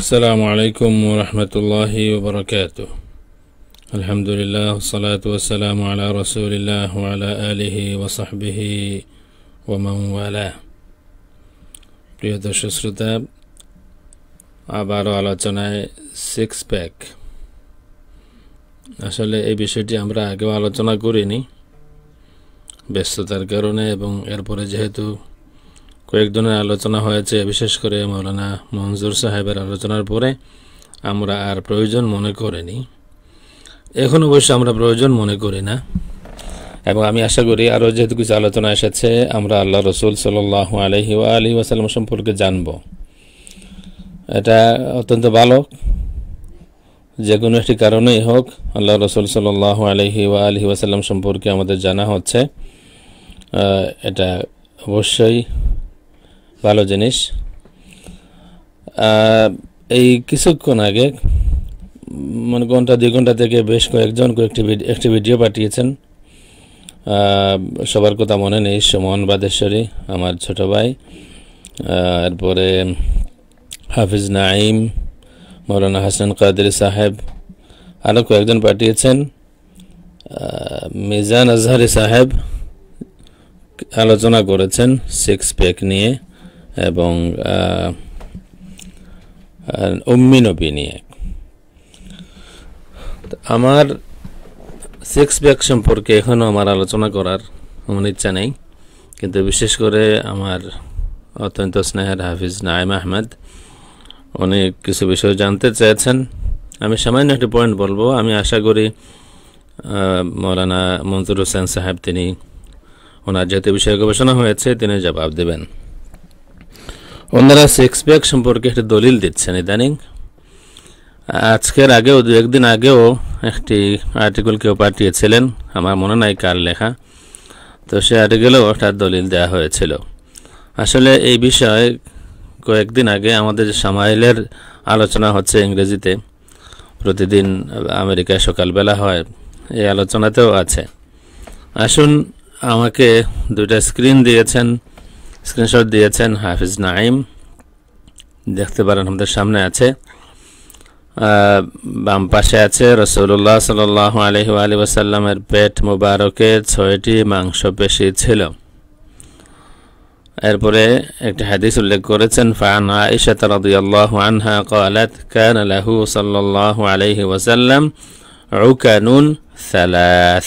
السلام عليكم ورحمة الله وبركاته الحمد لله والصلاة والسلام على رسول الله وعلى آله وصحبه ومن والاه প্রিয় দর্শক শ্রোতা আবারও আলোচনায় সিক্স প্যাক আসলে এই বিষয়টি আমরা আগেও আলোচনা করিনি ব্যস্ততার কারণে এবং এরপরে যেহেতু কয়েকজনের আলোচনা হয়েছে, বিশেষ করে মৌলানা মঞ্জুর সাহেবের আলোচনার পরে। আমরা আর প্রয়োজন মনে করিনি। এখন অবশ্য আমরা প্রয়োজন মনে করি না। এবং আমি আশা করি আরও যেহেতু কিছু আলোচনা এসেছে, আমরা আল্লাহ রসুল সাল আলহি আলহি ওয়াসাল্লাম সম্পর্কে জানব। এটা অত্যন্ত ভালো। যে কোনো একটি কারণেই হোক আল্লাহ রসুল সাল আলহি ওয়া আলহি ওয়াসাল্লাম সম্পর্কে আমাদের জানা হচ্ছে। এটা অবশ্যই ভালো জিনিস। এই কিছুক্ষণ আগে মানে ঘণ্টা, দুই ঘণ্টা থেকে বেশ কয়েকজন কয়েকটি একটি ভিডিও পাঠিয়েছেন। সবার কথা মনে নেই, সুমন বাদেশ্বরী, আমার ছোট ভাই। এরপরে হাফিজ নাইম মৌলানা হাসান কাদের সাহেব আরও কয়েকজন পাঠিয়েছেন। মিজান আজহারি সাহেব আলোচনা করেছেন সিক্স প্যাক নিয়ে। এবং উম্মি নবী নিয়ে। আমার সিক্স প্যাক সম্পর্কে এখনও আমার আলোচনা করার এমন ইচ্ছা নেই। কিন্তু বিশেষ করে আমার অত্যন্ত স্নেহের হাফিজ নাইম আহমেদ, উনি কিছু বিষয় জানতে চেয়েছেন। আমি সামান্য একটি পয়েন্ট বলব। আমি আশা করি মৌলানা মঞ্জুর হোসেন সাহেব তিনি ওনার যেহেতু বিষয়ে গবেষণা হয়েছে, তিনি জবাব দেবেন। ওনারা সিক্স প্যাক সম্পর্কে একটি দলিল দিচ্ছেন ইদানিং। আজকের আগেও দু একদিন আগেও একটি আর্টিকেল কেউ পাঠিয়েছিলেন, আমার মনে নাই কার লেখা। তো সে আর্টিকেলেও একটা দলিল দেওয়া হয়েছিল। আসলে এই বিষয়ে কয়েকদিন আগে আমাদের সামাইলের আলোচনা হচ্ছে ইংরেজিতে, প্রতিদিন আমেরিকায় সকালবেলা হয়, এই আলোচনাতেও আছে। আসুন আমাকে দুইটা স্ক্রিন দিয়েছেন। স্ক্রিনশট দিয়েছেন হাফিজ নাইম দেখতে পারেন আমাদের সামনে আছে বাম পাশে আছে রসৌল্লাহ সাল আলহি আলি ওয়াসাল্লামের পেট মুবারকে ছয়টি মাংস পেশি ছিল এরপরে একটি হাদিস উল্লেখ করেছেন ফান আয়েশা রাদিয়াল্লাহু আনহা قالت كان له صلى الله عليه وسلم عكن ثلاث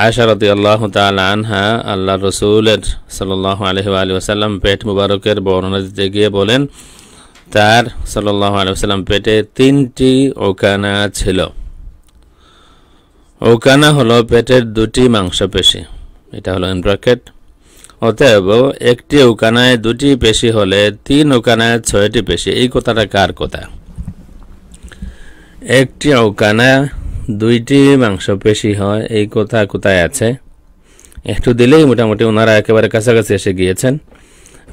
আয়সা রদি আল্লাহ আনহা আল্লাহ রসুলের সাল্লাহ আলহি আলী ওসাল্লাম পেট মুবারকের বর্ণনা দিতে গিয়ে বলেন, তার সাল্লাহ আলহি সাল্লাম পেটে তিনটি ওকানা ছিল। ওকানা হলো পেটের দুটি মাংসপেশি, এটা হলো ব্র্যাকেট অতএব একটি ওকানায় দুটি পেশি হলে তিন ওকানায় ছয়টি পেশি, এই কথাটা কার কথা? একটি ওকানা দুইটি মাংসপেশি হয়, এই কথা কোথায় আছে? একটু দিলেই মোটামুটি ওনারা একেবারে কাছাকাছি এসে গিয়েছেন।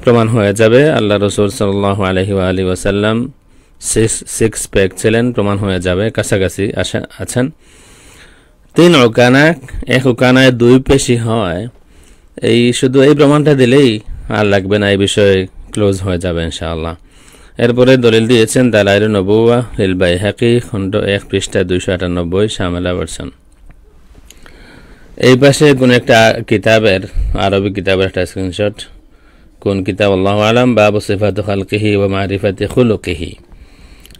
প্রমাণ হয়ে যাবে, আল্লাহ রসুল সাল্লাহ আলহি আলী ওয়াসাল্লাম সিক্স সিক্স প্যাক ছিলেন, প্রমাণ হয়ে যাবে, কাছাকাছি আছেন। তিন ওকানা এক ওকানায় দুই পেশি হয়, এই শুধু এই প্রমাণটা দিলেই আর লাগবে না, এই বিষয়ে ক্লোজ হয়ে যাবে ইনশাআল্লাহ। এরপরে দলিল দিয়েছেন দালাইল নবুয়া লিলবাই হাকি খণ্ড এক, পৃষ্ঠা দুইশো আটানব্বই, শামেলা ভার্সন। এই পাশে কোন একটা কিতাবের, আরবি কিতাবের একটা স্ক্রিনশট কোন কিতাব? আল্লাহ আলম, বাবু সিফাত খালকিহি ও মারিফাতে খুলকিহি।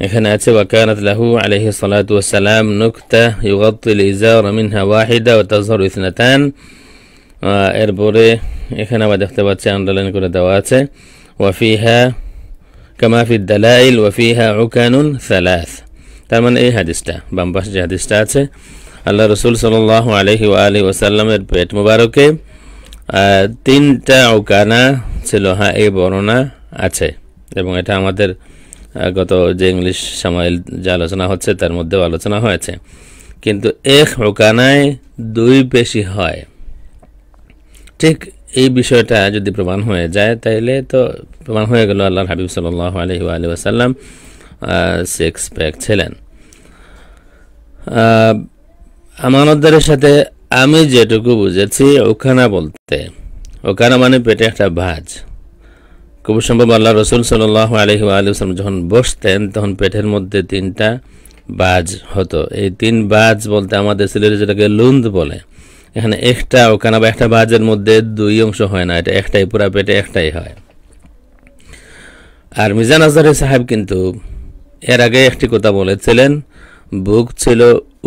এখানে আছে ওয়াকানাত লাহু আলাইহি সালাতু ওয়াসালাম নুকতা ইউগাত্তিল ইজার মিনহা ওয়াহিদা ওয়া তাজহারু ইসনাতান। এরপরে এখানে আবার দেখতে পাচ্ছি আন্ডারলাইন করে দেওয়া আছে। ওয়াফিহা কামা ফি দালাইল ওয়াফিহা উকানুন সালাস তার মানে এই হাদিসটা বাম যে হাদিসটা আছে আল্লাহ রসুল সাল আলহি আলি ওসাল্লামের পেট মুবারকে তিনটা উকানা ছিল হ্যাঁ এই বর্ণনা আছে এবং এটা আমাদের গত যে ইংলিশ সামাইল যে আলোচনা হচ্ছে তার মধ্যেও আলোচনা হয়েছে। কিন্তু এক উকানায় দুই বেশি হয়। ঠিক এই বিষয়টা যদি প্রমাণ হয়ে যায় তাইলে তো প্রমাণ হয়ে গেল আল্লাহ হাবিব সাল্লাহ আলহি আলি ওয়াসাল্লাম সিক্স প্যাক ছিলেন। আমানতদারের সাথে আমি যেটুকু বুঝেছি ওখানা বলতে, ওখানা মানে পেটে একটা ভাজ। খুব সম্ভব আল্লাহ রসুল সাল আলহি আলুসালাম যখন বসতেন, তখন পেটের মধ্যে তিনটা বাজ হতো। এই তিন বাজ বলতে আমাদের ছেলের যেটাকে লুন্দ বলে, এখানে একটা ওখানে বা একটা বাজের মধ্যে দুই অংশ হয় না, এটা একটাই, পুরা পেটে একটাই হয়। আর মিজান আজহারি সাহেব কিন্তু এর আগে একটি কথা বলেছিলেন, বুক ছিল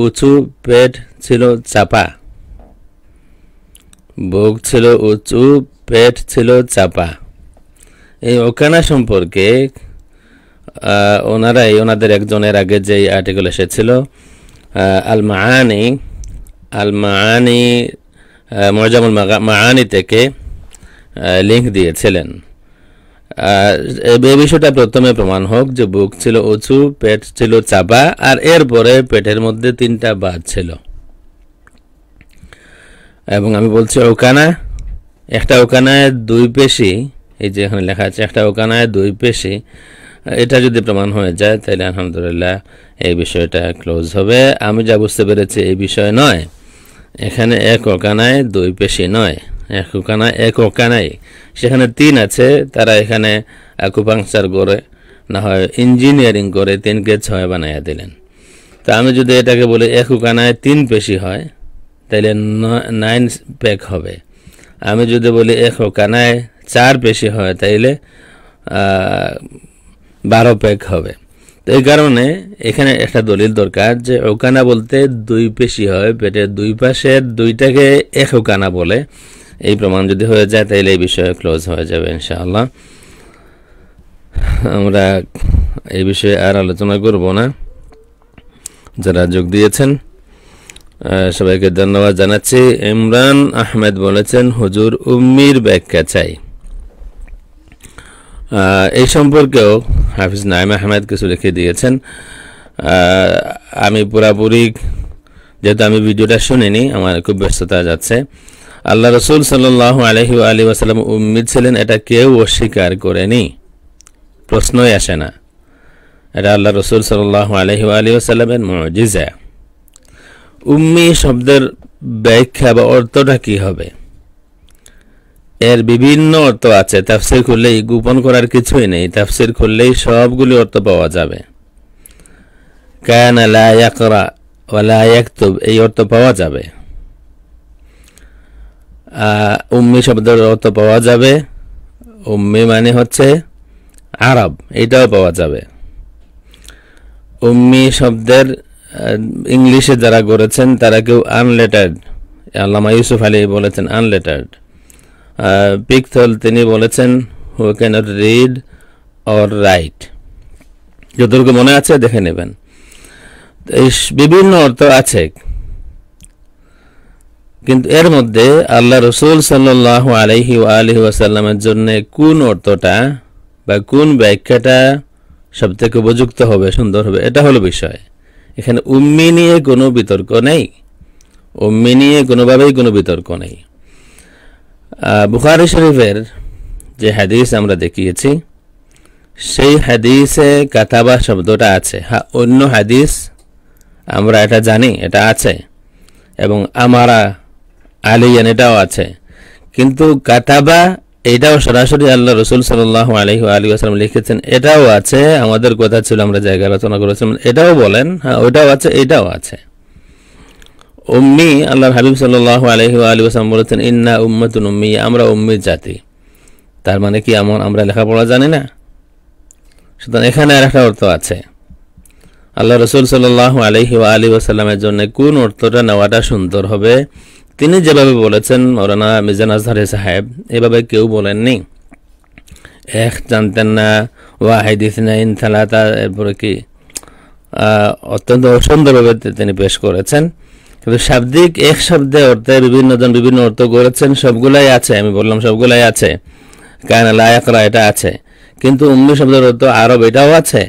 উঁচু, পেট ছিল চাপা। বুক ছিল উঁচু, পেট ছিল চাপা। এই ওকানা সম্পর্কে ওনারাই, ওনাদের একজনের আগে যে আর্টিকেল এসেছিল আল মাহানি আল মাহানি মজামুল মাহানি থেকে লিঙ্ক দিয়েছিলেন। এই বিষয়টা প্রথমে প্রমাণ হোক যে বুক ছিল উঁচু, পেট ছিল চাপা, আর এরপরে পেটের মধ্যে তিনটা বাদ ছিল। এবং আমি বলছি ওকানা একটা ওকানায় দুই পেশি, এই যে এখানে লেখা আছে, একটা ওকানায় দুই পেশি, এটা যদি প্রমাণ হয়ে যায়, তাহলে আলহামদুলিল্লাহ এই বিষয়টা ক্লোজ হবে। আমি যা বুঝতে পেরেছি এই বিষয় নয়। এখানে এক ওকানায় দুই পেশি নয়। এক ওকানায় এক ওকানায় সেখানে তিন আছে, তারা এখানে অ্যাকুপাংচার করে না হয় ইঞ্জিনিয়ারিং করে তিনকে ছয় বানাইয়া দিলেন। তা আমি যদি এটাকে বলি এক ওকানায় তিন পেশি হয় তাহলে নাইন প্যাক হবে। আমি যদি বলি এক ওকানায় চার পেশি হয়, তাইলে বারো প্যাক হবে। তো এই কারণে এখানে একটা দলিল দরকার যে ওকানা বলতে দুই পেশি হয়, পেটের দুই পাশের দুইটাকে এক ওকানা বলে। এই প্রমাণ যদি হয়ে যায় তাহলে এই বিষয়ে ক্লোজ হয়ে যাবে ইনশাআল্লাহ। আমরা এই বিষয়ে আর আলোচনা করব না। যারা যোগ দিয়েছেন সবাইকে ধন্যবাদ জানাচ্ছি। ইমরান আহমেদ বলেছেন, হুজুর উম্মির ব্যাখ্যা চাই। এই সম্পর্কেও হাফিজ নাইম আহমেদ কিছু লিখে দিয়েছেন। আমি পুরাপুরি যেহেতু আমি ভিডিওটা শুনিনি, আমার খুব ব্যস্ততা যাচ্ছে। আল্লাহ রসুল সাল্লাহ আলহি আলী আসালাম উম্মিদ ছিলেন, এটা কেউ অস্বীকার করেনি। প্রশ্নই আসে না। এটা আল্লাহ রসুল সাল্লাহ আলহি আলী আসালামের মজিজা। উম্মি শব্দের ব্যাখ্যা বা অর্থটা কি হবে? এর বিভিন্ন অর্থ আছে। তাফসির খুললেই গোপন করার কিছুই নেই। তাফসির খুললেই সবগুলি অর্থ পাওয়া যাবে। কায়ানা লা ইয়াকরা ওয়ালা এই অর্থ পাওয়া যাবে। উম্মি শব্দের অর্থ পাওয়া যাবে। উম্মি মানে হচ্ছে আরব, এটাও পাওয়া যাবে। উম্মি শব্দের ইংলিশে যারা করেছেন, তারা কেউ আনলেটার্ড আল্লামা ইউসুফ আলী বলেছেন আনলেটার্ড পিকথল তিনি বলেছেন who cannot read or write যতটুকু মনে আছে, দেখে নেবেন। বিভিন্ন অর্থ আছে। কিন্তু এর মধ্যে আল্লাহ রসুল সাল্লাহ আলহি আলহি ওয়াসাল্লামের জন্য কোন অর্থটা বা কোন ব্যাখ্যাটা সব থেকে উপযুক্ত হবে, সুন্দর হবে, এটা হলো বিষয়। এখানে উম্মি নিয়ে কোনো বিতর্ক নেই। উম্মি নিয়ে কোনোভাবেই কোনো বিতর্ক নেই। বুখারি শরীফের যে হাদিস আমরা দেখিয়েছি, সেই হাদিসে কাতাবা শব্দটা আছে। হ্যাঁ অন্য হাদিস আমরা এটা জানি, এটা আছে। এবং আমারা আলিয়ান এটাও আছে। কিন্তু কাতাবা, এটাও সরাসরি আল্লাহ রসুল সাল্লাহ আলহি আলী আসলাম লিখেছেন, এটাও আছে, আমাদের কথা ছিল, আমরা জায়গা আলোচনা করেছিলাম। এটাও বলেন হ্যাঁ ওইটাও আছে, এটাও আছে। উম্মি, আল্লাহর হাবিব সাল্লাহ আলহি আলী আসলাম বলেছেন, ইন্না উম্মতুন উম্মি, আমরা উম্মির জাতি। তার মানে কি, এমন আমরা লেখাপড়া জানি না? সুতরাং এখানে আর একটা অর্থ আছে। আল্লাহ রসুল সাল্লাহ আলহি আলী ওসাল্লামের জন্য কোন অর্থটা নেওয়াটা সুন্দর হবে? তিনি যেভাবে বলেছেন, মৌলানা মিজান আজহারে সাহেব, এভাবে কেউ বলেননি। এক জানতেন না, ওয়াহিদ ইসনাইন থালাতা এরপরে কি? অত্যন্ত সুন্দরভাবে তিনি পেশ করেছেন। কিন্তু শাব্দিক এক শব্দে অর্থে বিভিন্ন জন বিভিন্ন অর্থ করেছেন, সবগুলাই আছে, আমি বললাম সবগুলাই আছে। কারণ লায়াকরা এটা আছে। কিন্তু উম্মি শব্দের অর্থ আরব, এটাও আছে।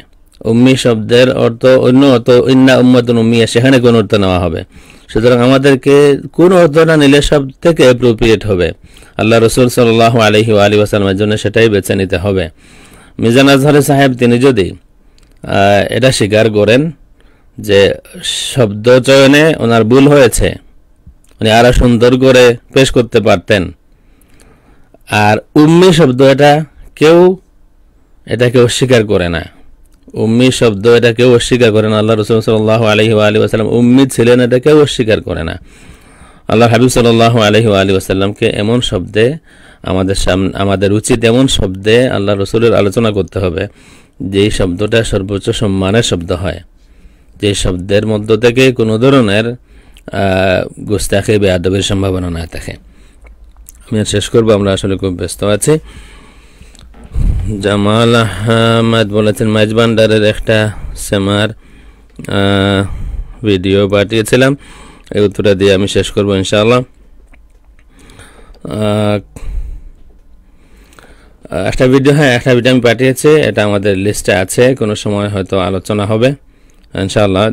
উম্মি শব্দের অর্থ অন্য অর্থ ইন্না উম্মতুন উম্মিয়া, সেখানে কোন অর্থ নেওয়া হবে। সুতরাং আমাদেরকে কোন অর্থটা নিলে সব থেকে অ্যাপ্রোপ্রিয়েট হবে। আল্লাহ রসুল সাল্লাহ আলহি আলী ওসালামের জন্য সেটাই বেছে নিতে হবে। মিজান আজহারে সাহেব, তিনি যদি এটা স্বীকার করেন যে শব্দ চয়নে ওনার ভুল হয়েছে, উনি আরও সুন্দর করে পেশ করতে পারতেন। আর উম্মি শব্দ এটা কেউ এটাকে অস্বীকার করে না। উম্মি শব্দ এটা কেউ অস্বীকার করে না। আল্লাহ রসুল সাল্লাহ আলহি আলী আসাল্লাম উম্মি ছিলেন এটা কেউ অস্বীকার করে না। আল্লাহ হাবিব সাল্লাহ আলহি আলী আসাল্লামকে এমন শব্দে আমাদের সামনে, আমাদের উচিত এমন শব্দে আল্লাহ রসুলের আলোচনা করতে হবে, যেই শব্দটা সর্বোচ্চ সম্মানের শব্দ হয়। যে শব্দের মধ্য থেকে কোনো ধরনের গোস্তাখে বেআবের সম্ভাবনা না থাকে। আমি শেষ করব, আমরা আসলে খুব ব্যস্ত আছি। জামাল আহমদ বলেছেন মাইজবান্ডারের একটা সেমার ভিডিও পাঠিয়েছিলাম। এই উত্তরটা দিয়ে আমি শেষ করব ইনশাআল্লাহ। একটা ভিডিও হ্যাঁ একটা ভিডিও আমি পাঠিয়েছি, এটা আমাদের লিস্টে আছে, কোনো সময় হয়তো আলোচনা হবে। ইনশাআল্লাহ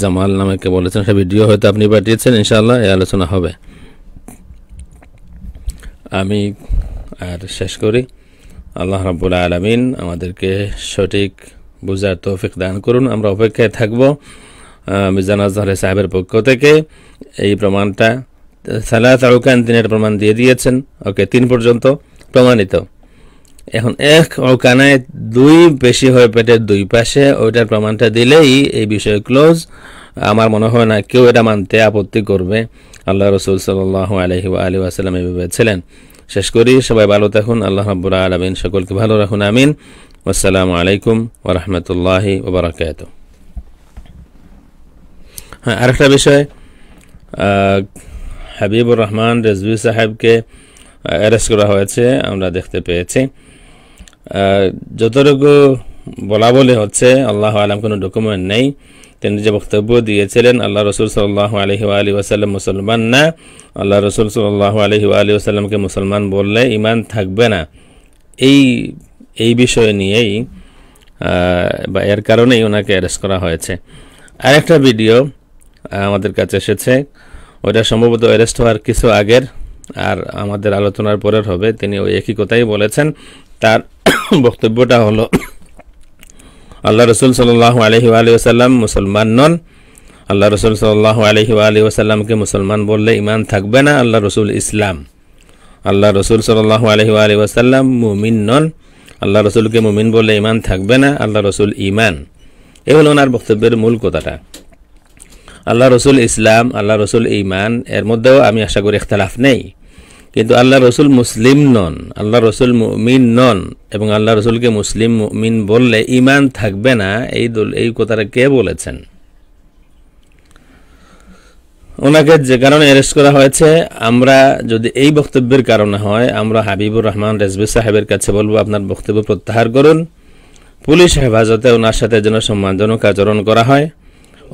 জামাল নামে কে বলেছেন, একটা ভিডিও হয়তো আপনি পাঠিয়েছেন, ইনশাআল্লাহ, এই আলোচনা হবে। আমি আর শেষ করি। আল্লাহ রাবুল আলমিন আমাদেরকে সঠিক বুঝার তৌফিক দান করুন। আমরা অপেক্ষায় থাকব মিজান আজহর সাহেবের পক্ষ থেকে। এই প্রমাণটা সালাত আউকান তিনের প্রমাণ দিয়ে দিয়েছেন। ওকে, তিন পর্যন্ত প্রমাণিত। এখন এক ওকানায় দুই বেশি হয়ে পেটের দুই পাশে, ওইটার প্রমাণটা দিলেই এই বিষয়ে ক্লোজ। আমার মনে হয় না কেউ এটা মানতে আপত্তি করবে। আল্লাহ রসুল সাল্লাহ আলহি আলী আসালাম এভাবে ছিলেন। শেষ করি। সবাই ভালো থাকুন। আল্লাহ রাবুল্লাহ আলমিন সকলকে ভালো রাখুন। আমিন। আসসালামু আলাইকুম ওরহমতুল্লাহি ওবরাকাত হ্যাঁ আরেকটা বিষয় হাবিবুর রহমান রেজভি সাহেবকে অ্যারেস্ট করা হয়েছে, আমরা দেখতে পেয়েছি। যতটুকু বলা বলে হচ্ছে, আল্লাহ আলম কোনো ডকুমেন্ট নেই। তিনি যে বক্তব্য দিয়েছিলেন, আল্লাহ রসুল সাল্লাহ আলহি আলী ওয়াসাল্লাম মুসলমান না। আল্লাহ রসুল সাল্লাহ আলহি আলী ওয়াসাল্লামকে মুসলমান বললে ইমান থাকবে না। এই এই বিষয় নিয়েই বা এর কারণেই ওনাকে অ্যারেস্ট করা হয়েছে। আরেকটা ভিডিও আমাদের কাছে এসেছে। ওটা সম্ভবত অ্যারেস্ট হওয়ার কিছু আগের, আর আমাদের আলোচনার পরের হবে। তিনি ওই একই কথাই বলেছেন। তার বক্তব্যটা হলো আল্লাহ রসুল সাল্লাহ আলহি আলী ওসাল্লাম মুসলমান নন। আল্লাহ রসুল সাল্লাহ আলহি আলী ওসাল্লামকে মুসলমান বললে ইমান থাকবে না, আল্লাহ রসুল ইসলাম। আল্লাহ রসুল সাল্লাহ আলহি আলী ওসাল্লাম মুমিন নন। আল্লাহ রসুলকে মুমিন বললে ইমান থাকবে না, আল্লাহ রসুল ইমান এ হলো ওনার বক্তব্যের মূল কথাটা। আল্লাহ রসুল ইসলাম, আল্লাহ রসুল ইমান এর মধ্যেও আমি আশা করি ইখতলাফ নেই। কিন্তু আল্লাহ রসুল মুসলিম নন আল্লাহ রসুল মুমিন নন এবং আল্লাহ রসুলকে মুসলিম মুমিন বললে ইমান থাকবে না, এই এই কথাটা কে বলেছেন? ওনাকে যে কারণে অ্যারেস্ট করা হয়েছে, আমরা যদি এই বক্তব্যের কারণে হয়, আমরা হাবিবুর রহমান রেজবি সাহেবের কাছে বলব, আপনার বক্তব্য প্রত্যাহার করুন। পুলিশ হেফাজতে ওনার সাথে যেন সম্মানজনক আচরণ করা হয়।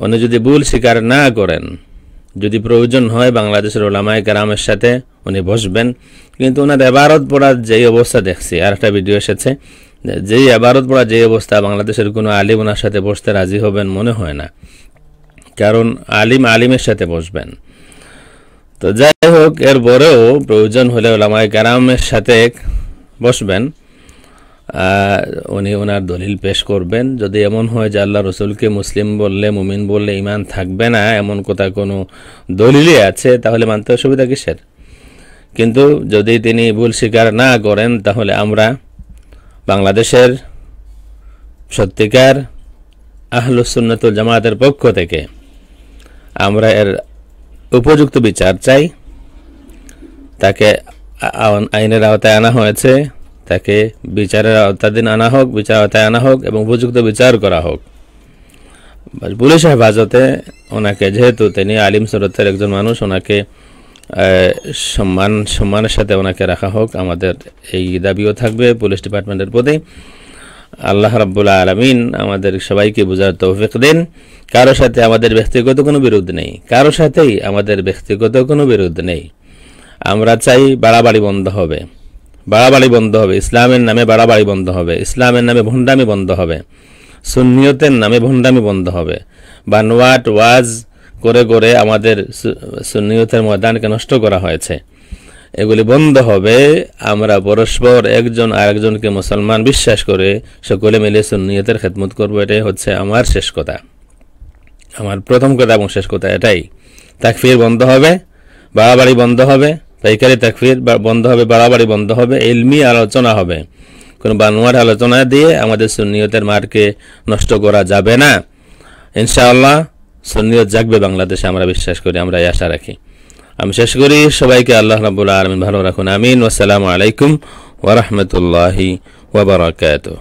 উনি যদি ভুল স্বীকার না করেন, যদি প্রয়োজন হয় বাংলাদেশের ওলামায় গ্রামের সাথে উনি বসবেন। কিন্তু ওনার এবারত পড়ার যেই অবস্থা দেখছি আর একটা ভিডিও এসেছে, যেই এবারত পড়া যেই অবস্থা, বাংলাদেশের কোনো আলিম ওনার সাথে বসতে রাজি হবেন মনে হয় না। কারণ আলিম আলিমের সাথে বসবেন। তো যাই হোক এরপরেও প্রয়োজন হলে ওলামায় গ্রামের সাথে বসবেন। উনি ওনার দলিল পেশ করবেন। যদি এমন হয় যে আল্লাহ রসুলকে মুসলিম বললে, মুমিন বললে ইমান থাকবে না, এমন কথা কোনো দলিলই আছে, তাহলে মানতে অসুবিধা কিসের? কিন্তু যদি তিনি ভুল স্বীকার না করেন, তাহলে আমরা বাংলাদেশের সত্যিকার আহলুসুন্নতুল জামায়াতের পক্ষ থেকে আমরা এর উপযুক্ত বিচার চাই। তাকে আইনের আওতায় আনা হয়েছে। তাকে বিচারের আওতাধীন আনা হোক, বিচার আওতায় আনা হোক এবং উপযুক্ত বিচার করা হোক। পুলিশ হেফাজতে ওনাকে, যেহেতু তিনি আলিম সরতের একজন মানুষ, ওনাকে সম্মান, সম্মানের সাথে ওনাকে রাখা হোক, আমাদের এই দাবিও থাকবে পুলিশ ডিপার্টমেন্টের প্রতি। আল্লাহ রাব্বুল্লাহ আলমিন আমাদের সবাইকে বোঝার তৌফিক দিন। কারও সাথে আমাদের ব্যক্তিগত কোনো বিরোধ নেই। কারও সাথেই আমাদের ব্যক্তিগত কোনো বিরোধ নেই। আমরা চাই বাড়াবাড়ি বন্ধ হবে। বাড়াবাড়ি বন্ধ হবে। ইসলামের নামে বাড়াবাড়ি বন্ধ হবে। ইসলামের নামে ভণ্ডামি বন্ধ হবে। সুন্নিয়তের নামে ভণ্ডামি বন্ধ হবে। বানোয়াট ওয়াজ করে করে আমাদের সুন্নিয়তের ময়দানকে নষ্ট করা হয়েছে। এগুলি বন্ধ হবে। আমরা পরস্পর একজন আরেকজনকে মুসলমান বিশ্বাস করে সকলে মিলে সুন্নিয়তের খেদমত করব, এটাই হচ্ছে আমার শেষ কথা। আমার প্রথম কথা এবং শেষ কথা এটাই। তাকফির বন্ধ হবে, বাড়াবাড়ি বন্ধ হবে, পাইকারি তাকফির বন্ধ হবে, বাড়াবাড়ি বন্ধ হবে, এলমি আলোচনা হবে। কোনো বানোয়ার আলোচনা দিয়ে আমাদের সুনিয়তের মারকে নষ্ট করা যাবে না। ইনশাআল্লাহ সুন্নিয়ত জাগবে বাংলাদেশে, আমরা বিশ্বাস করি, আমরা এই আশা রাখি। আমি শেষ করি, সবাইকে আল্লাহ রাবুল্লাহ আলমিন ভালো রাখুন, আমিন আসসালামু আলাইকুম ওরহমতুল্লাহি ওবরাকাতুহ